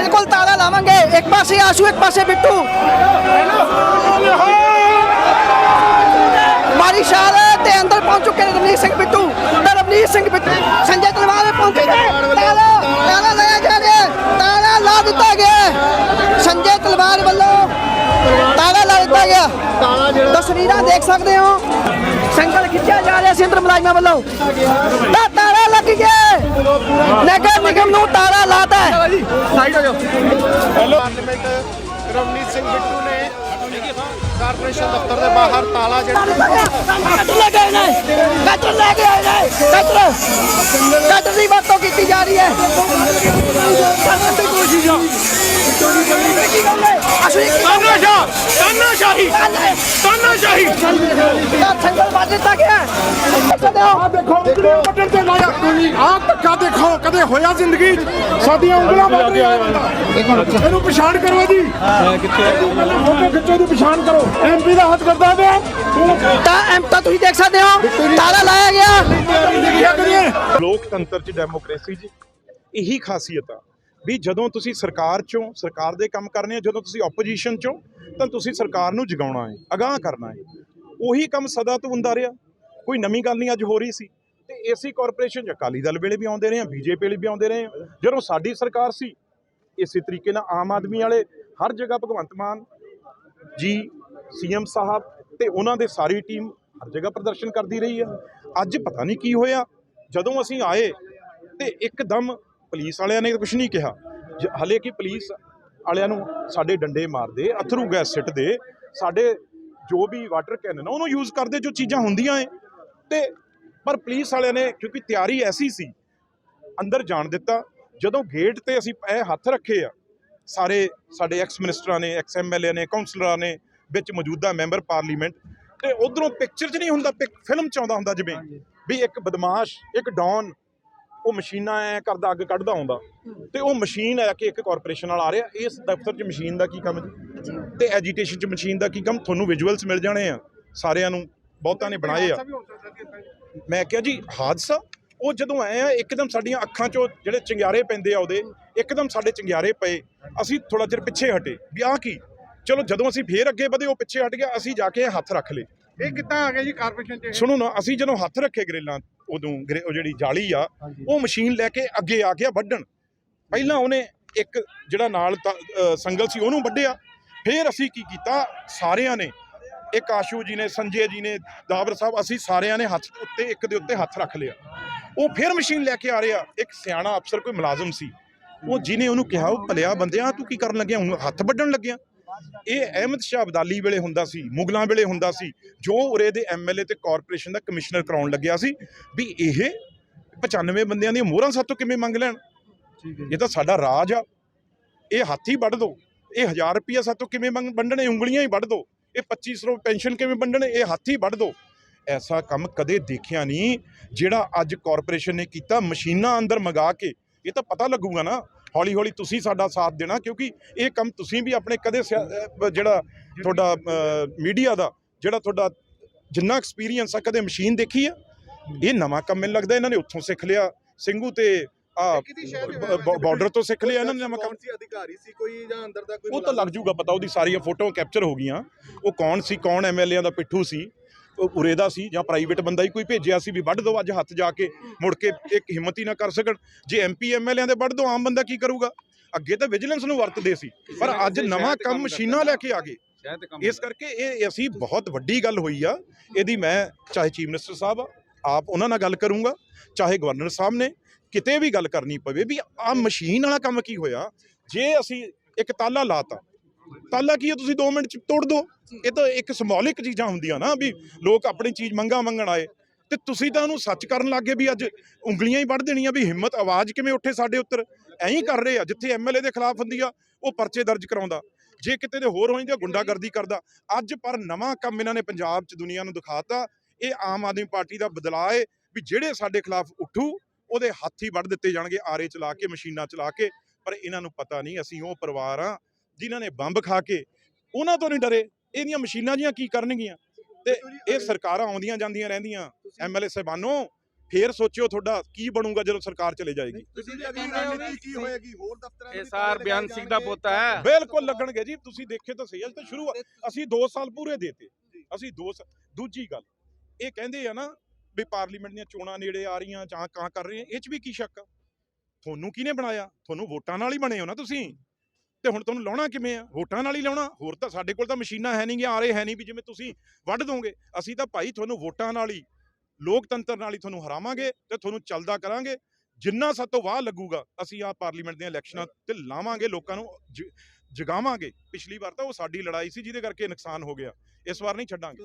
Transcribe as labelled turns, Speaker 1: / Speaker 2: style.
Speaker 1: ਬਿਲਕੁਲ ਤਾਲਾ ਲਾਵਾਂਗੇ। ਇੱਕ ਪਾਸੇ ਆਸ਼ੂ ਇੱਕ ਪਾਸੇ ਬਿੱਟੂ। ਮਾਰੀ ਸ਼ਾਲ ਤੇ ਅੰਦਰ ਪਹੁੰਚ ਚੁੱਕੇ ਨੇ ਰਵਨੀਤ ਸਿੰਘ ਬਿੱਟੂ। ਤੇ ਰਵਨੀਤ ਸਿੰਘ ਬਿੱਟੂ ਸੰਜੇ ਤਲਵਾਰ ਪਹੁੰਚੇ ਨੇ। ਤਾਲਾ ਤਾਲਾ ਲਾਇਆ ਜਾ। ਰਿਹਾ ਹੈ। ਤਾਲਾ ਲਾ ਦਿੱਤਾ ਗਿਆ। ਹੈ। ਸੰਜੇ ਤਲਵਾਰ ਵੱਲੋਂ ਤਾਲਾ ਲਾ ਦਿੱਤਾ ਗਿਆ। ਤਸਵੀਰਾਂ ਦੇਖ ਸਕਦੇ ਹੋ। ਸੰਗਲ ਖਿੱਚਿਆ ਜਾ ਰਿਹਾ ਸੀ ਅੰਦਰ ਮੁਲਾਜ਼ਮਾਂ ਵੱਲੋਂ। ਤਾਂ ਤਾਲਾ ਲੱਗ ਗਿਆ। ਨਗਰ ਨਿਗਮ ਨੂੰ ਤਾਲਾ ਲਾਤਾ ਹੈ
Speaker 2: ਪਾਰਲੀਮੈਂਟ ਰਵਨੀਤ ਸਿੰਘ ਬਿੱਟੂ ਨੇ ਕਾਰਪੋਰੇਸ਼ਨ ਦਫ਼ਤਰ ਦੇ ਬਾਹਰ ਤਾਲਾ ਜਿਹੜਾ
Speaker 1: ਕਟਰ ਲੈ ਗਏ ਨੇ ਕਟਰ ਲੈ ਕੇ ਆਏ ਨੇ ਕਟਰ ਕਟਰ ਦੀ ਵਰਤੋਂ ਕੀਤੀ ਜਾ ਰਹੀ ਹੈ ਹੈ ਹੈ
Speaker 3: ਤਾਨਾਸ਼ਾਹੀ ਤਾਨਾਸ਼ਾਹੀ
Speaker 1: ਤਾਂ ਸੰਗਲ ਵੱਜ ਦਿੱਤਾ ਗਿਆ ਹੈ। ਸਕਦੇ ਹੋ?
Speaker 3: ਦੇਖੋ ਬਟਨ ਤੇ ਲਾਇਆ। ਆਹ ਧੱਕਾ ਦੇਖੋ ਕਦੇ ਹੋਇਆ ਜ਼ਿੰਦਗੀ 'ਚ? ਸਾਡੀਆਂ ਉਂਗਲਾਂ ਵੱਢ ਰਿਹਾ ਇਹ ਬੰਦਾ। ਇਹਨੂੰ ਪਛਾਣ ਕਰੋ ਜੀ ਕਿੱਥੇ ਫੋਟੋ ਖਿੱਚੋ ਦੀ ਪਛਾਣ ਕਰੋ। ਐਮਪੀ ਦਾ ਹੱਥ ਕਰਦਾ ਪਿਆ। ਤੂੰ
Speaker 1: ਤਾਂ ਐਮ ਤਾਂ ਤੁਸੀਂ ਦੇਖ ਸਕਦੇ ਹੋ ਤਾਲਾ ਲਾਇਆ ਗਿਆ।
Speaker 3: ਕੀ ਕਰੀਏ।
Speaker 4: ਲੋਕਤੰਤਰ ਚ ਡੈਮੋਕ੍ਰੇਸੀ 'ਚ ਇਹੀ ਖਾਸੀਅਤ ਆ ਵੀ ਜਦੋਂ ਤੁਸੀਂ ਸਰਕਾਰ ਚੋਂ ਸਰਕਾਰ ਦੇ ਕੰਮ ਕਰਨੇ ਆ ਜਦੋਂ ਤੁਸੀਂ ਆਪੋਜੀਸ਼ਨ ਚੋਂ ਤਾਂ ਤੁਸੀਂ ਸਰਕਾਰ ਨੂੰ ਜਗਾਉਣਾ ਹੈ ਅਗਾਹ ਕਰਨਾ ਹੈ। ਉਹੀ ਕੰਮ ਸਦਾ ਤੋਂ ਹੁੰਦਾ ਰਿਹਾ। ਕੋਈ ਨਵੀਂ ਗੱਲ ਨਹੀਂ ਅੱਜ ਹੋ ਰਹੀ ਸੀ। ਤੇ ਏਸੀ ਕਾਰਪੋਰੇਸ਼ਨ ਚ ਅਕਾਲੀ ਦਲ ਵੇਲੇ ਵੀ ਆਉਂਦੇ ਰਹੇ ਆ, ਬੀਜੇਪੀ ਵੇਲੇ ਵੀ ਆਉਂਦੇ ਰਹੇ ਆ। ਜਦੋਂ ਸਾਡੀ ਸਰਕਾਰ ਸੀ, ਇਸੇ ਤਰੀਕੇ ਨਾਲ ਆਮ ਆਦਮੀ ਵਾਲੇ ਹਰ ਜਗ੍ਹਾ ਭਗਵੰਤ ਮਾਨ ਜੀ, ਸੀਐਮ ਸਾਹਿਬ ਤੇ ਉਹਨਾਂ ਦੇ ਸਾਰੀ ਟੀਮ ਹਰ ਜਗ੍ਹਾ ਪ੍ਰਦਰਸ਼ਨ ਕਰਦੀ ਰਹੀ ਆ। ਅੱਜ ਪਤਾ ਨਹੀਂ ਕੀ ਹੋਇਆ, ਜਦੋਂ ਅਸੀਂ ਆਏ ਤੇ ਇੱਕਦਮ ਪੁਲਿਸ ਵਾਲਿਆਂ ਨੇ ਕੁਝ ਨਹੀਂ ਕਿਹਾ। ਜ- ਹਲੇ ਕਿ ਪੁਲਿਸ ਵਾਲਿਆਂ ਨੂੰ ਸਾਡੇ ਡੰਡੇ ਮਾਰਦੇ, ਅਥਰੂ ਗੈਸ ਸਿੱਟਦੇ, ਸਾਡੇ ਜੋ ਵੀ ਵਾਟਰ ਕੈਨਨ ਆ, ਉਹਨੂੰ ਯੂਜ਼ ਕਰਦੇ ਜੋ ਚੀਜ਼ਾਂ ਹੁੰਦੀਆਂ ਏ। ਤੇ ਪਰ ਪੁਲਿਸ ਵਾਲਿਆਂ ਨੇ ਕਿਉਂਕਿ ਤਿਆਰੀ ਐਸੀ ਸੀ ਅੰਦਰ ਜਾਣ ਦਿੱਤਾ। ਜਦੋਂ ਗੇਟ ਤੇ ਅਸੀਂ ਇਹ ਹੱਥ ਰੱਖੇ ਆ ਸਾਰੇ ਸਾਡੇ ਐਕਸ ਮਿਨਿਸਟਰਾਂ ਨੇ ਐਕਸ ਐਮਐਲਏ ਨੇ ਕਾਉਂਸਲਰਾਂ ਨੇ ਵਿੱਚ ਮੌਜੂਦਾ ਮੈਂਬਰ ਪਾਰਲੀਮੈਂਟ ਤੇ ਉਧਰੋਂ ਪਿਕਚਰ 'ਚ ਨਹੀਂ ਹੁੰਦਾ ਫਿਲਮ 'ਚ ਆਉਂਦਾ ਹੁੰਦਾ ਜਿਵੇਂ ਵੀ ਇੱਕ ਬਦਮਾਸ਼ ਇੱਕ ਡੌਨ ਉਹ ਮਸ਼ੀਨਾਂ ਐ ਕਰਦਾ ਅੱਗ ਕੱਢਦਾ ਆਉਂਦਾ। ਤੇ ਉਹ ਮਸ਼ੀਨ ਆ ਕੇ ਇੱਕ ਕਾਰਪੋਰੇਸ਼ਨ ਨਾਲ ਆ ਰਿਹਾ ਇਸ ਦਫ਼ਤਰ 'ਚ ਮਸ਼ੀਨ ਦਾ ਕੀ ਕੰਮ ਜੀ? ਤੇ ਐਜੀਟੇਸ਼ਨ 'ਚ ਮਸ਼ੀਨ ਦਾ ਕੀ ਕੰਮ? ਤੁਹਾਨੂੰ ਵਿਜੂਅਲਸ ਮਿਲ ਜਾਣੇ ਆ ਸਾਰਿਆਂ ਨੂੰ ਬਹੁਤਾਂ ਨੇ ਬਣਾਏ ਆ। ਮੈਂ ਕਿਹਾ ਜੀ ਹਾਦਸਾ? ਉਹ ਜਦੋਂ ਆਏ ਆ ਇੱਕਦਮ ਸਾਡੀਆਂ ਅੱਖਾਂ 'ਚੋਂ ਜਿਹੜੇ ਚੰਗਿਆਰੇ ਪੈਂਦੇ ਆ ਉਹਦੇ ਇੱਕਦਮ ਸਾਡੇ ਚੰਗਿਆਰੇ ਪਏ। ਅਸੀਂ ਥੋੜਾ ਚਿਰ ਪਿੱਛੇ ਹਟੇ। ਵੀ ਆਹ ਕੀ? ਚਲੋ ਜਦੋਂ ਅਸੀਂ ਫੇਰ ਅੱਗੇ ਵਧੇ ਉਹ ਪਿੱਛੇ ਹਟ ਗਿਆ ਅਸੀਂ ਜਾ ਕੇ ਹੱਥ ਰੱਖ ਲਏ।
Speaker 2: ਇਹ ਕਿੱਦਾਂ ਆ ਗਿਆ ਜੀ ਕਾਰਪੋਰੇਸ਼ਨ ਚ?
Speaker 4: ਸੁਣੋ ਨਾ ਅਸੀਂ ਜਦੋਂ ਹੱਥ ਰੱਖੇ ਗ੍ਰਿਲਾਂ ਉਦੋਂ ਉਹ ਜਿਹੜੀ ਜਾਲੀ ਆ ਉਹ ਮਸ਼ੀਨ ਲੈ ਕੇ ਅੱਗੇ ਆ ਗਿਆ ਵੱਢਣ। ਪਹਿਲਾਂ ਉਹਨੇ ਇੱਕ ਜਿਹੜਾ ਨਾਲ ਸੰਗਲ ਸੀ ਉਹਨੂੰ ਵੱਢਿਆ। ਫਿਰ ਅਸੀਂ ਕੀ ਕੀਤਾ? ਸਾਰਿਆਂ ਨੇ ਇੱਕ ਆਸ਼ੂ ਜੀ ਨੇ ਸੰਜੇ ਜੀ ਨੇ ਦਾਬਰ ਸਾਹਿਬ ਅਸੀਂ ਸਾਰਿਆਂ ਨੇ ਹੱਥ ਉੱਤੇ ਇੱਕ ਦੇ ਉੱਤੇ ਹੱਥ ਰੱਖ ਲਿਆ। ਉਹ ਫਿਰ ਮਸ਼ੀਨ ਲੈ ਕੇ ਆ ਰਿਹਾ। ਇੱਕ ਸਿਆਣਾ ਅਫਸਰ ਕੋਈ ਮੁਲਾਜ਼ਮ ਸੀ। ਉਹ ਜਿਹਨੇ ਉਹਨੂੰ ਕਿਹਾ ਉਹ ਭਲਿਆ ਬੰਦਿਆ ਤੂੰ ਕੀ ਕਰਨ ਲੱਗਿਆ? ਹੁਣ ਹੱਥ ਵੱਢਣ ਲੱਗਿਆ? ਇਹ ਅਹਿਮਦ ਸ਼ਾਹ ਅਬਦਾਲੀ ਵੇਲੇ ਹੁੰਦਾ ਸੀ ਮੁਗਲਾਂ ਵੇਲੇ ਹੁੰਦਾ ਸੀ ਜੋ ਉਰੇ ਦੇ ਐਮਐਲਏ ਤੇ ਕਾਰਪੋਰੇਸ਼ਨ ਦਾ ਕਮਿਸ਼ਨਰ ਕਰਾਉਣ ਲੱਗਿਆ ਸੀ ਵੀ ਇਹ 95 ਬੰਦਿਆਂ ਦੀਆਂ ਮੋਹਰਾਂ ਸਾਤੋਂ ਕਿਵੇਂ ਮੰਗ ਲੈਣ? ਇਹ ਤਾਂ ਸਾਡਾ ਰਾਜ ਆ। ਇਹ ਹੱਥੀ ਵੱਢ ਦੋ। ਇਹ 1000 ਰੁਪਿਆ ਸਾਤੋਂ ਕਿਵੇਂ ਮੰਗ ਵੰਡਣੇ? ਉਂਗਲੀਆਂ ਹੀ ਵੱਢ ਦੋ। ਇਹ 2500 ਪੈਨਸ਼ਨ ਕਿਵੇਂ ਵੰਡਣ? ਇਹ ਹੱਥੀ ਵੱਢ ਦੋ। ਐਸਾ ਕੰਮ ਕਦੇ ਦੇਖਿਆ ਨਹੀਂ, ਜਿਹੜਾ ਅੱਜ ਕਾਰਪੋਰੇਸ਼ਨ ਨੇ ਕੀਤਾ, ਮਸ਼ੀਨਾਂ ਅੰਦਰ ਮੰਗਾ ਕੇ। ਇਹ ਤਾਂ ਪਤਾ ਲੱਗੂਗਾ ਨਾ। ਹੌਲੀ ਹੌਲੀ ਤੁਸੀਂ ਸਾਡਾ ਸਾਥ ਦੇਣਾ, ਕਿਉਂਕਿ ਇਹ ਕੰਮ ਤੁਸੀਂ ਵੀ ਆਪਣੇ ਕਦੇ ਸਿਆ- ਜਿਹੜਾ ਤੁਹਾਡਾ ਮੀਡੀਆ ਦਾ, ਜਿਹੜਾ ਤੁਹਾਡਾ ਜਿੰਨਾ ਐਕਸਪੀਰੀਅੰਸ ਆ, ਕਦੇ ਮਸ਼ੀਨ ਦੇਖੀ ਆ? ਇਹ ਨਵਾਂ ਕੰਮ ਮੈਨੂੰ ਲੱਗਦਾ ਇਹਨਾਂ ਨੇ ਉੱਥੋਂ ਸਿੱਖ ਲਿਆ। ਸਿੰਘੂ ਤੇ ਆ
Speaker 2: ਕਿਹਦੀ ਸ਼ਹਿਰ ਦੇ
Speaker 4: ਬਾਰਡਰ ਤੋਂ ਸਿੱਖ ਲਿਆ ਇਹਨਾਂ ਨੇ ਨਵਾਂ ਕੰਮ
Speaker 2: ਕੌਣ ਸੀ ਅਧਿਕਾਰੀ ਸੀ ਕੋਈ ਜਾਂ ਅੰਦਰ ਦਾ ਕੋਈ
Speaker 4: ਉਹ ਤਾਂ ਲੱਗ ਜੂਗਾ ਪਤਾ ਉਹਦੀ ਸਾਰੀਆਂ ਫੋਟੋਆਂ ਕੈਪਚਰ ਹੋ ਗਈਆਂ। ਉਹ ਕੌਣ ਸੀ ਕੌਣ ਐਮਐਲਏ ਦਾ ਪਿੱਠੂ ਸੀ? ਉਹ ਉਰੇ ਦਾ ਸੀ ਜਾਂ ਪ੍ਰਾਈਵੇਟ ਬੰਦਾ ਹੀ ਕੋਈ ਭੇਜਿਆ ਸੀ ਵੀ ਵੱਢ ਦੋ ਅੱਜ ਹੱਥ ਜਾ ਕੇ ਮੁੜ ਕੇ ਇੱਕ ਹਿੰਮਤ ਹੀ ਨਾ ਕਰ ਸਕਣ। ਜੇ ਐਮਪੀ ਐਮਐਲਏ ਦੇ ਵੱਢ ਦੋ ਆਮ ਬੰਦਾ ਕੀ ਕਰੂਗਾ? ਅੱਗੇ ਤਾਂ ਵਿਜੀਲੈਂਸ ਨੂੰ ਵਰਤਦੇ ਸੀ। ਪਰ ਅੱਜ ਨਵਾਂ ਕੰਮ ਮਸ਼ੀਨਾਂ ਲੈ ਕੇ ਆ ਗਏ। ਇਸ ਕਰਕੇ ਇਹ ਅਸੀਂ ਬਹੁਤ ਵੱਡੀ ਗੱਲ ਹੋਈ ਆ। ਇਹਦੀ ਮੈਂ ਚਾਹੇ ਚੀਫ ਮਿਨਿਸਟਰ ਸਾਹਿਬ ਆ ਆਪ ਉਹਨਾਂ ਨਾਲ ਗੱਲ ਕਰੂੰਗਾ ਚਾਹੇ ਗਵਰਨਰ ਸਾਹਿਬ ਨੇ ਕਿਤੇ ਵੀ ਗੱਲ ਕਰਨੀ ਪਵੇ ਵੀ ਆ ਮਸ਼ੀਨ ਵਾਲਾ ਕੰਮ ਕੀ ਹੋਇਆ? ਜੇ ਅਸੀਂ ਇੱਕ ਤਾਲਾ ਲਾਤਾ, ਤਾਲਾ ਕੀ ਹੈ? ਤੁਸੀਂ 2 ਮਿੰਟ ਚ ਤੋੜ ਦਿਓ ਇਹ ਤਾਂ ਇੱਕ ਸਿੰਬੋਲਿਕ ਚੀਜ਼ਾਂ ਹੁੰਦੀਆਂ ਨਾ ਵੀ ਲੋਕ ਆਪਣੀ ਚੀਜ਼ ਮੰਗਾ ਮੰਗਣ ਆਏ। ਤੇ ਤੁਸੀਂ ਤਾਂ ਉਹਨੂੰ ਸੱਚ ਕਰਨ ਲੱਗੇ ਵੀ ਅੱਜ ਉਂਗਲੀਆਂ ਹੀ ਵੱਢ ਦੇਣੀਆਂ ਵੀ ਹਿੰਮਤ ਆਵਾਜ਼ ਕਿਵੇਂ ਉੱਠੇ ਸਾਡੇ ਉੱਤਰ। ਐਂ ਹੀ ਕਰ ਰਹੇ ਆ, ਜਿੱਥੇ ਐਮਐਲਏ ਦੇ ਖਿਲਾਫ ਹੁੰਦੀ ਆ, ਉਹ ਪਰਚੇ ਦਰਜ ਕਰਾਉਂਦਾ। ਜੇ ਕਿਤੇ ਦੇ ਹੋਰ ਹੋ ਜਾਂਦੇ ਗੁੰਡਾਗਰਦੀ ਕਰਦਾ। ਅੱਜ ਪਰ ਨਵਾਂ ਕੰਮ ਇਹਨਾਂ ਨੇ ਪੰਜਾਬ 'ਚ ਦੁਨੀਆ ਨੂੰ ਦਿਖਾਤਾ। ਇਹ ਆਮ ਆਦਮੀ ਪਾਰਟੀ ਦਾ ਬਦਲਾਅ ਹੈ ਵੀ ਜਿਹੜੇ ਸਾਡੇ ਖਿਲਾਫ ਉੱਠੂ ਉਹਦੇ ਹੱਥ ਹੀ ਵੱਢ ਦਿੱਤੇ ਜਾਣਗੇ ਆਰੇ ਚਲਾ ਕੇ ਮਸ਼ੀਨਾਂ ਚਲਾ ਕੇ ਪਰ ਇਹਨਾਂ ਨੂੰ ਪਤਾ ਨਹੀਂ ਅਸੀਂ ਉਹ ਪਰਿਵਾਰ ਆ ਜਿਨ੍ਹਾਂ ਨੇ ਬੰਬ ਖਾ ਕੇ ਉਹਨਾਂ ਤੋਂ ਨਹੀਂ ਡਰੇ। ਇਹਦੀਆਂ ਮਸ਼ੀਨਾਂ ਜੀਆਂ ਕੀ ਕਰਨਗੀਆਂ? ਤੇ ਇਹ ਸਰਕਾਰਾਂ ਆਉਂਦੀਆਂ ਜਾਂਦੀਆਂ ਰਹਿੰਦੀਆਂ। ਐਮਐਲਏ ਸਾਹਿਬਾਨੋ ਫੇਰ ਸੋਚਿਓ ਤੁਹਾਡਾ ਕੀ ਬਣੂਗਾ ਜਦੋਂ ਸਰਕਾਰ ਚਲੇ ਜਾਏਗੀ।
Speaker 5: ਤੁਸੀਂ ਅਗਲੀ ਰਣਨੀਤੀ ਕੀ ਹੋਏਗੀ ਹੋਰ ਦਫ਼ਤਰਾਂ
Speaker 6: ਇਹ ਸਾਰ ਬਿਆਨ ਸਿੰਘ ਦਾ ਪੁੱਤ ਹੈ।
Speaker 4: ਬਿਲਕੁਲ ਲੱਗਣਗੇ ਜੀ ਤੁਸੀਂ ਦੇਖੇ ਤਾਂ ਸਹੀ ਅੱਜ ਤਾਂ ਸ਼ੁਰੂ ਅਸੀਂ 2 ਸਾਲ ਪੂਰੇ ਦੇਤੇ। ਅਸੀਂ 2 ਦੂਜੀ ਗੱਲ ਇਹ ਕਹਿੰਦੇ ਆ ਨਾ ਵੀ ਪਾਰਲੀਮੈਂਟ ਦੀਆਂ ਚੋਣਾਂ ਨੇੜੇ ਆ ਰਹੀਆਂ ਜਾਂ ਕਾਂ ਕਰ ਰਹੇ ਇਹ ਚ ਵੀ ਕੀ ਸ਼ੱਕ ਆ? ਤੁਹਾਨੂੰ ਕਿਹਨੇ ਬਣਾਇਆ? ਤੁਹਾਨੂੰ ਵੋਟਾਂ ਨਾਲ ਹੀ ਬਣੇ ਹੋ ਨਾ ਤੁਸੀਂ। ਤੇ ਹੁਣ ਤੁਹਾਨੂੰ ਲਾਉਣਾ ਕਿਵੇਂ ਆ? ਵੋਟਾਂ ਨਾਲ ਹੀ ਲਾਉਣਾ? ਹੋਰ ਤਾਂ ਸਾਡੇ ਕੋਲ ਤਾਂ ਮਸ਼ੀਨਾਂ ਹੈ ਨਹੀਂ ਗਿਆ ਆ ਰਹੇ ਹੈ ਨਹੀਂ ਵੀ ਜਿਵੇਂ ਤੁਸੀਂ ਵੱਢ ਦੋਗੇ। ਅਸੀਂ ਤਾਂ ਭਾਈ ਤੁਹਾਨੂੰ ਵੋਟਾਂ ਨਾਲ ਹੀ, ਲੋਕਤੰਤਰ ਨਾਲ ਹੀ ਤੁਹਾਨੂੰ ਹਰਾਵਾਂਗੇ ਤੇ ਤੁਹਾਨੂੰ ਚੱਲਦਾ ਕਰਾਂਗੇ। ਜਿੰਨਾ ਸਾਤੋਂ ਵਾਹ ਲੱਗੂਗਾ, ਅਸੀਂ ਆ ਪਾਰਲੀਮੈਂਟ ਦੀਆਂ ਇਲੈਕਸ਼ਨਾਂ ਤੇ ਲਾਵਾਂਗੇ, ਲੋਕਾਂ ਨੂੰ ਜ- ਜਗਾਵਾਂਗੇ। ਪਿਛਲੀ ਵਾਰ ਤਾਂ ਉਹ ਸਾਡੀ ਲੜਾਈ ਸੀ, ਜਿਹਦੇ ਕਰਕੇ ਨੁਕਸਾਨ ਹੋ ਗਿਆ। ਇਸ ਵਾਰ ਨਹੀਂ ਛੱਡਾਂਗੇ।